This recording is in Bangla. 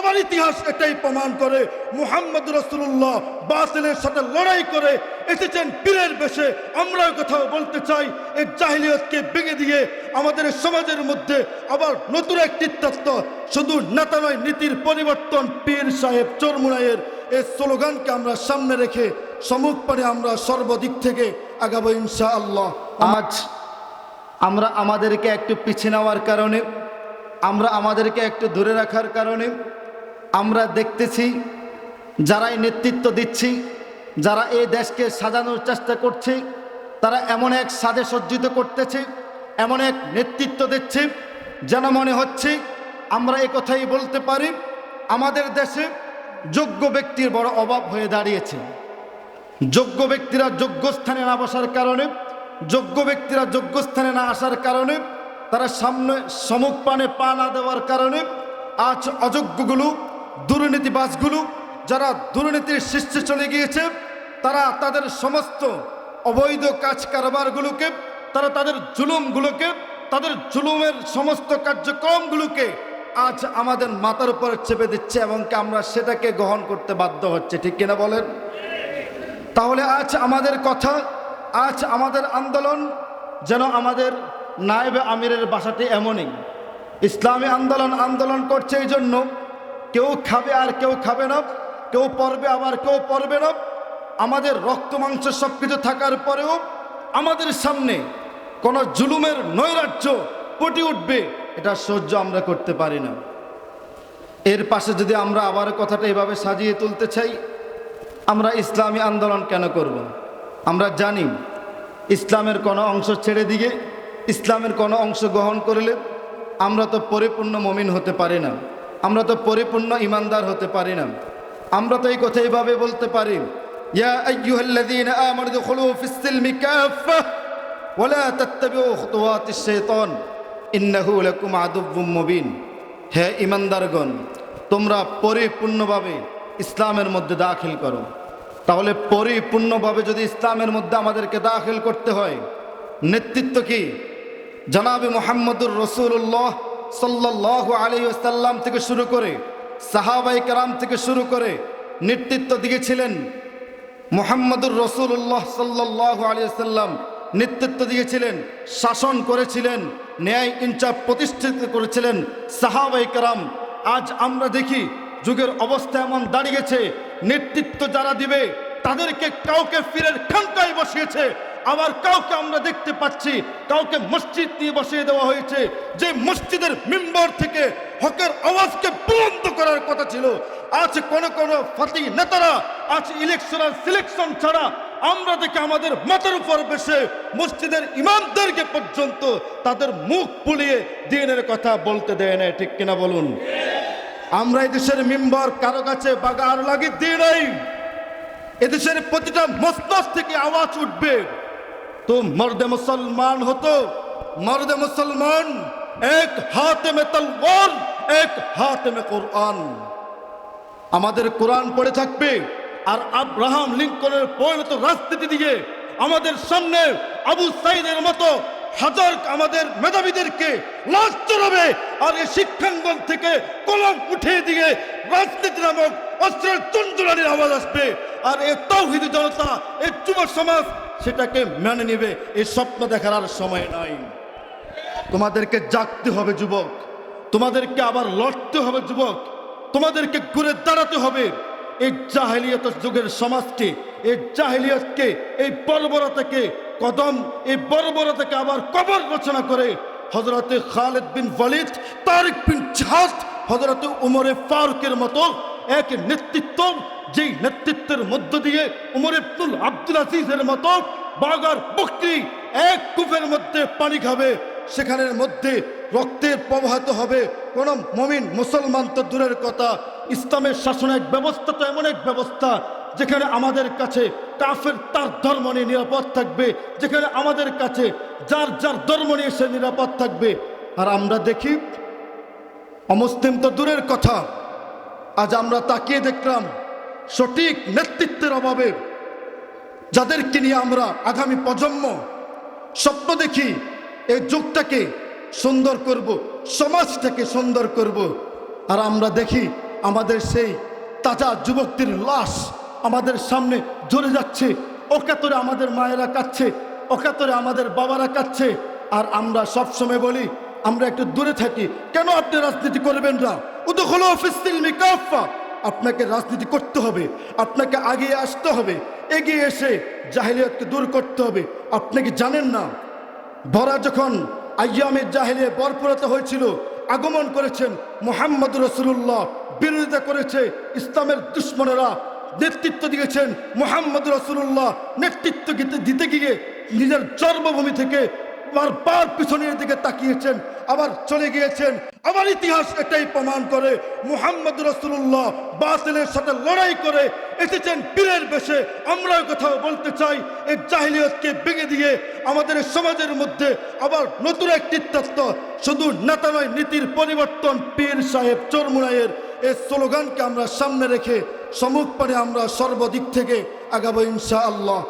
আমার ইতিহাস এটাই প্রমাণ করে মুহাম্মদ রসুল্লাহ বাতিলের সাথে লড়াই করে এসেছেন পীরের বেশে। আমরা কোথাও বলতে চাই এই জাহিলিয়তকে ভেঙে দিয়ে আমাদের সমাজের মধ্যে আবার নতুন একটি তত্ত্ব, শুধু নেতা নয়, নীতির পরিবর্তন, পীর সাহেব চরমুনাইয়ের এই স্লোগানকে আমরা সামনে রেখে সম্মুখ পানে আমরা সর্বদিক থেকে আগাবো ইনশা আল্লাহ আজ আমরা আমাদেরকে একটু পিছিয়ে নেওয়ার কারণে, আমরা আমাদেরকে একটু ধরে রাখার কারণে আমরা দেখতেছি, যারাই নেতৃত্ব দিচ্ছি, যারা এই দেশকে সাজানোর চেষ্টা করছে, তারা এমন এক সাজে সজ্জিত করতেছে, এমন এক নেতৃত্ব দিচ্ছে, যেন মনে হচ্ছে আমরা কথাই বলতে পারি, আমাদের দেশে যোগ্য ব্যক্তির বড় অভাব হয়ে দাঁড়িয়েছে। যোগ্য ব্যক্তিরা যোগ্য স্থানে না বসার কারণে, যোগ্য ব্যক্তিরা যোগ্য স্থানে না আসার কারণে, তারা সামনে সমুখ পানে পা না দেওয়ার কারণে আজ অযোগ্যগুলো দুর্নীতিবাজগুলো যারা দুর্নীতির শীর্ষে চলে গিয়েছে, তারা তাদের সমস্ত অবৈধ কাজ কারবারগুলোকে, তারা তাদের জুলুমগুলোকে, তাদের জুলুমের সমস্ত কার্যক্রমগুলোকে আজ আমাদের মাথার উপর চেপে দিচ্ছে এবং আমরা সেটাকে গ্রহণ করতে বাধ্য হচ্ছে। ঠিক কিনা বলেন? তাহলে আজ আমাদের কথা, আজ আমাদের আন্দোলন যেন আমাদের নায়েব আমিরের বাসাটি এমনই। ইসলামী আন্দোলন আন্দোলন করছে এই জন্য কেউ খাবে আর কেউ খাবে না, কেউ পড়বে আবার কেউ পড়বে না। আমাদের রক্ত, মাংস সব কিছু থাকার পরেও আমাদের সামনে কোনো জুলুমের নৈরাজ্য পটি উঠবে, এটা সহ্য আমরা করতে পারি না। এর পাশে যদি আমরা আবার কথাটা এভাবে সাজিয়ে তুলতে চাই, আমরা ইসলামী আন্দোলন কেন করব। আমরা জানি ইসলামের কোনো অংশ ছেড়ে দিয়ে, ইসলামের কোনো অংশ গ্রহণ করলে আমরা তো পরিপূর্ণ মমিন হতে পারি না। আমরা তো পরিপূর্ণ ইমানদার হতে পারি না। আমরা তো এই কথা এইভাবে বলতে পারি হে ইমানদারগণ, তোমরা পরিপূর্ণভাবে ইসলামের মধ্যে দাখিল করো। তাহলে পরিপূর্ণভাবে যদি ইসলামের মধ্যে আমাদেরকে দাখিল করতে হয়, নেতৃত্ব কি? জনাবি মোহাম্মদুর রসুল্লাহ সাল্লাহ আলী সাল্লাম থেকে শুরু করে, সাহাবাই কারাম থেকে শুরু করে নেতৃত্ব দিয়েছিলেন মোহাম্মদুর রসুল্লাহ সাল্লাহ আলী সাল্লাম নেতৃত্ব দিয়েছিলেন, শাসন করেছিলেন, ন্যায় ইনচাপ প্রতিষ্ঠিত করেছিলেন সাহাবাই কারাম। আজ আমরা দেখি যুগের অবস্থা এমন দাঁড়িয়েছে, নেতৃত্ব যারা দিবে, তাদেরকে কাউকে ফিরের খানকায় বসিয়েছে। আবার কাউকে আমরা দেখতে পাচ্ছি, কাউকে মসজিদ নিয়ে বসিয়ে দেওয়া হয়েছে, যে মসজিদের মেম্বার থেকে হকের আওয়াজকে বুলন্দ করার কথা ছিল। আজ কোন কোন ফাতি নেতারা, আজ ইলেকশনাল সিলেকশন ছাড়া আমরা দেখে আমাদের মাথার উপর বসে মসজিদের ইমামদেরকে পর্যন্ত তাদের মুখ পুলিয়ে দিনের কথা বলতে দেয় না ঠিক কিনা বলুন? আমরা এই দেশের মেম্বার কারও কাছে বাগার লাগিয়ে দিয়ে নাই। এদেশের প্রতিটা মস্তস থেকে আওয়াজ উঠবে। তো মর্দে মুসলমান হতো। মর্দে মুসলমান, এক হাতে মে তলওয়ার, এক হাতে মে কোরআন। আমাদের কোরআন পড়ে থাকবে, আর আব্রাহাম লিঙ্কনের পরিণত রাজনীতি দিয়ে আমাদের সামনে আবু সাইদের মতো হাজার আমাদের মেধাবীদেরকে লাশ চড়াবে, আর এই শিক্ষাঙ্গন থেকে কলম উঠিয়ে দিয়ে রাজনীতি নামক অস্ত্রের চঞ্চলানির আওয়াজ আসবে। আর এই তৌহিদি জনতা এই যুব সমাজ, সেটাকে মেনে নেবে এই স্বপ্ন দেখার আর সময় নাই। তোমাদেরকে জাগতে হবে যুবক, তোমাদেরকে আবার লড়তে হবে যুবক, তোমাদেরকে ঘুরে দাঁড়াতে হবে। এই জাহেলিয়ত যুগের সমাজকে, এই জাহেলিয়তকে, এই বর্বরতাকে কদম, এই বর্বরতাকে আবার কবর রচনা করে হজরতে খালেদ বিন ওয়ালিদ, তারিক বিন জাহাজ হজরতে উমরে ফারুকের মতো এক নেতৃত্ব যেই নেতৃত্বের মধ্য দিয়ে উমর আব্দুল আব্দুল আজিজের মতো বাগার বকরি এক কূপের মধ্যে পানি খাবে। সেখানের মধ্যে রক্তের প্রবাহিত হবে কোন মমিন, মুসলমান তো দূরের কথা। ইসলামের শাসন এক ব্যবস্থা তো এমন এক ব্যবস্থা, যেখানে আমাদের কাছে কাফের তার ধর্ম নিয়ে নিরাপদ থাকবে, যেখানে আমাদের কাছে যার যার ধর্ম নিয়ে সে নিরাপদ থাকবে। আর আমরা দেখি, অমুসলিম তো দূরের কথা। আজ আমরা তাকিয়ে দেখলাম সঠিক নেতৃত্বের অভাবে যাদেরকে নিয়ে আমরা আগামী প্রজন্ম স্বপ্ন দেখি, এই যুগটাকে সুন্দর করব, সমাজটাকে সুন্দর করব। আর আমরা দেখি আমাদের সেই তাজা যুবকটির লাশ আমাদের সামনে ঝরে যাচ্ছে, অকাতরে আমাদের মায়েরা কাচ্ছে অকাতরে আমাদের বাবারা কাচ্ছে আর আমরা সবসময় বলি, আমরা একটু দূরে থাকি। কেন আপনি রাজনীতি করবেন না? আপনাকে রাজনীতি করতে হবে, আপনাকে আগিয়ে আসতে হবে, এগিয়ে এসে জাহিলিয়াতকে দূর করতে হবে। আপনি কি জানেন না? ভরা যখন আয়ামের জাহিলে বরপুরত হয়েছিল, আগমন করেছেন মোহাম্মদ রসুল্লাহ বিরোধিতা করেছে ইসলামের দুশ্মনেরা, নেতৃত্ব দিয়েছেন মোহাম্মদ রসুল্লাহ নেতৃত্ব দিতে গিয়ে নিজের জন্মভূমি থেকে বারবার পিছনের দিকে তাকিয়েছেন, আবার চলে গিয়েছেন। আবার ইতিহাস এটাই প্রমাণ করে, মুহাম্মদ রসুল্লাহ বাতিলের সাথে লড়াই করে এসেছেন পীরের বেশে। আমরাও কোথাও বলতে চাই এই জাহিলিয়তকে ভেঙে দিয়ে আমাদের সমাজের মধ্যে আবার নতুন একটি তত্ত্ব, শুধু নেতা নয়, নীতির পরিবর্তন, পীর সাহেব চরমুনাইয়ের এই স্লোগানকে আমরা সামনে রেখে সম্মুখ পানে আমরা সর্বদিক থেকে আগাবো ইনশা আল্লাহ